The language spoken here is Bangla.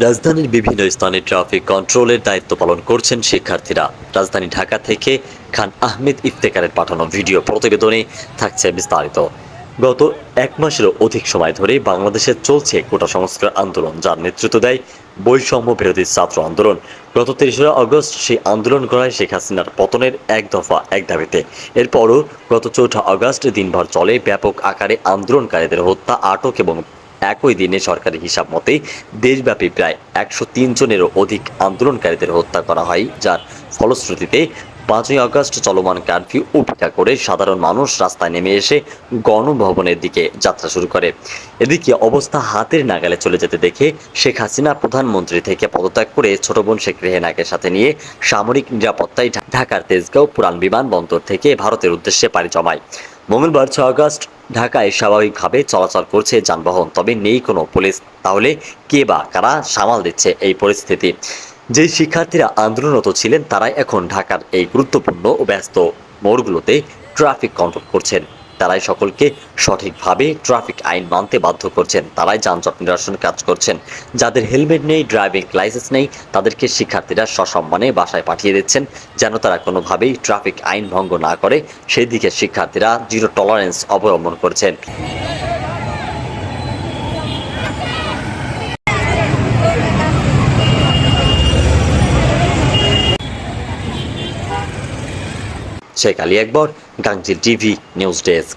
রাজধানীর বিভিন্ন স্থানে ট্রাফিক কন্ট্রোলের দায়িত্ব পালন করছেন শিক্ষার্থীরা। রাজধানী ঢাকা থেকে খান আহমেদ ইফতেকারের পাঠানো ভিডিও প্রতিবেদনে থাকছে বিস্তারিত। গত এক মাসেরও অধিক সময় ধরে বাংলাদেশে চলছে কোটা সংস্কার আন্দোলন, যার নেতৃত্ব দেয় বৈষম্য বিরোধী ছাত্র আন্দোলন। গত তেইশে আগস্ট সেই আন্দোলন করায় শেখ হাসিনার পতনের এক দফা, এক দাবিতে। এরপরও গত চৌঠা আগস্ট দিনভর চলে ব্যাপক আকারে আন্দোলনকারীদের হত্যা, আটক এবং একই দিনে সরকারি হিসাব মতে দেশব্যাপী প্রায় একশো তিন জনেরও অধিক আন্দোলনকারীদের হত্যা করা হয়, যার ফলশ্রুতিতে পাঁচই আগস্ট চলমান কারফিউ উপেক্ষা করে সাধারণ মানুষ রাস্তায় নেমে এসে গণভবনের দিকে যাত্রা শুরু করে। এদিকে অবস্থা হাতের নাগালে চলে যেতে দেখে শেখ হাসিনা প্রধানমন্ত্রী থেকে পদত্যাগ করে ছোট বোন শেখ রেহেনাকে সাথে নিয়ে সামরিক নিরাপত্তায় ঢাকার তেজগাঁও পুরান বিমানবন্দর থেকে ভারতের উদ্দেশ্যে পাড়ি জমায়। মঙ্গলবার ছয় আগস্ট ঢাকায় স্বাভাবিকভাবে চলাচল করছে যানবাহন, তবে নেই কোনো পুলিশ। তাহলে কে বা কারা সামাল দিচ্ছে এই পরিস্থিতি? যে শিক্ষার্থীরা আন্দোলনরত ছিলেন, তারাই এখন ঢাকার এই গুরুত্বপূর্ণ ও ব্যস্ত মোড়গুলোতে ট্রাফিক কন্ট্রোল করছেন। তারাই সকলকে সঠিকভাবে ট্রাফিক আইন মানতে বাধ্য করছেন। তারাই যানজট নিরসন কাজ করছেন। যাদের হেলমেট নেই, ড্রাইভিং লাইসেন্স নেই, তাদেরকে শিক্ষার্থীরা সসম্মানে বাসায় পাঠিয়ে দিচ্ছেন, যেন তারা কোনোভাবেই ট্রাফিক আইন ভঙ্গ না করে। সেই দিকে শিক্ষার্থীরা জিরো টলারেন্স অবলম্বন করছেন। Sheikh Ali Gangjil TV news desk